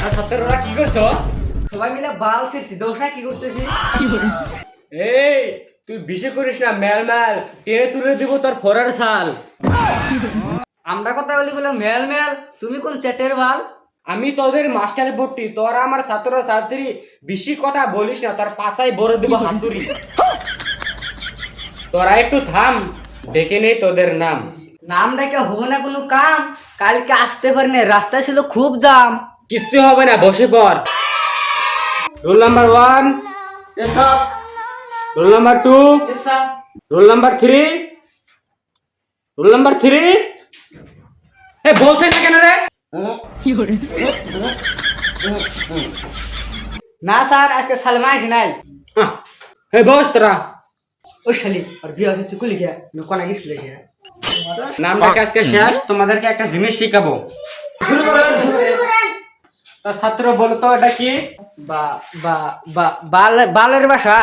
আর ছাত্ররা কি করছ সবাই মিলে বাল ছিড়ছি দোষরা কি করতেছি এই তুই বিশে করিস না টেনে তুলে দিব তোর ফোরার সাল আমরা কথা বলি বলে মেল মেল তুমি কোন চ্যাটের বাল? আমি তোদের মাস্টারে ভর্তি তোরা আমার ছাত্র ছাত্রী বেশি কথা বলিস না তোর পাশায় বড় দিব হাতুড়ি। তোরা একটু থাম ডেকে নেই তোদের নাম। নাম ডেকে হব না কোনো কাম কালকে আসতে পারি না রাস্তায় ছিল খুব জাম। কিচ্ছু হবে না বসে পড়। Roll number one roll number two roll number three roll number three এ বলছে না কেন রে? না স্যার আজকে সালমা আসে নাই হে বস তোরা ও শালি আর বিয়ে হচ্ছে চুকুলি গিয়া কোনা গিয়ে স্কুলে গিয়া। নামটা আজকে শেষ তোমাদেরকে একটা জিনিস শিখাবো। শুরু করো তা ছাত্র বলো তো এটা কি? বা বা বা বালের বাসা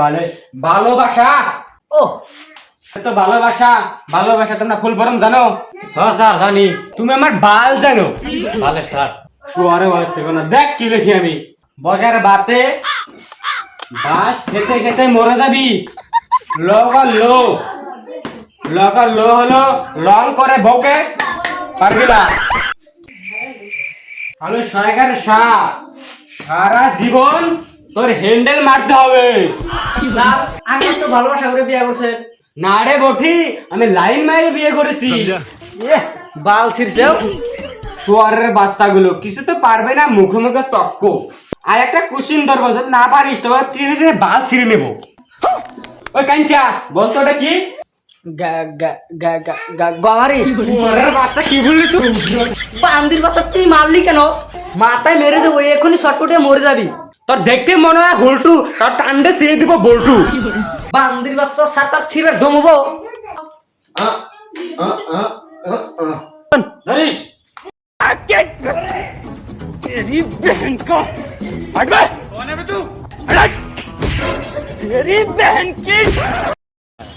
বলে ভালোবাসা ও তো ভালোবাসা ভালোবাসা তোমরা ফুল জানো? হ্যাঁ স্যার, জানি। তুমি আমার বাল জানো। স্যার, শুয়ারে দেখ কি লিখি আমি। বগের বাতে বাস খেতে খেতে মরে যাবি। লগা লো। লগা লো হলো লং করে বকে পারবি না। সা সারা জীবন তোর হ্যান্ডেল মারতে হবে। আমি তো ভালোবাসা করে না রে বঠি আমি লাইন মাইরে বিয়ে করেছি। এ বাল ছিড়ছেও। শুয়ারের বাচ্চাগুলো কিছু তো পারবে না মুখে মুখে তক্ক। আর একটা কুশিন ধরবো যদি না পারিস তো ট্রেনে বাল ছিঁড়ে নেব। ওই কাঞ্চা বলতো ওটা কি? গমারি বাচ্চা কি বললি তুই? বান্দির বাসা তুই মারলি কেন? মাথায় মেরে দেবো এখনই শর্টকুটে মরে যাবি। তোর দেখতে মনে হয় হোল্টু তোর টান্ডে ছিঁড়ে দিব বল্টু বান্দির বাচ্চা সাতার ছিঁড়ে ধমবো ধরিস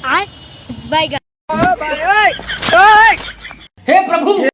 I bye guys. Hey Prabhu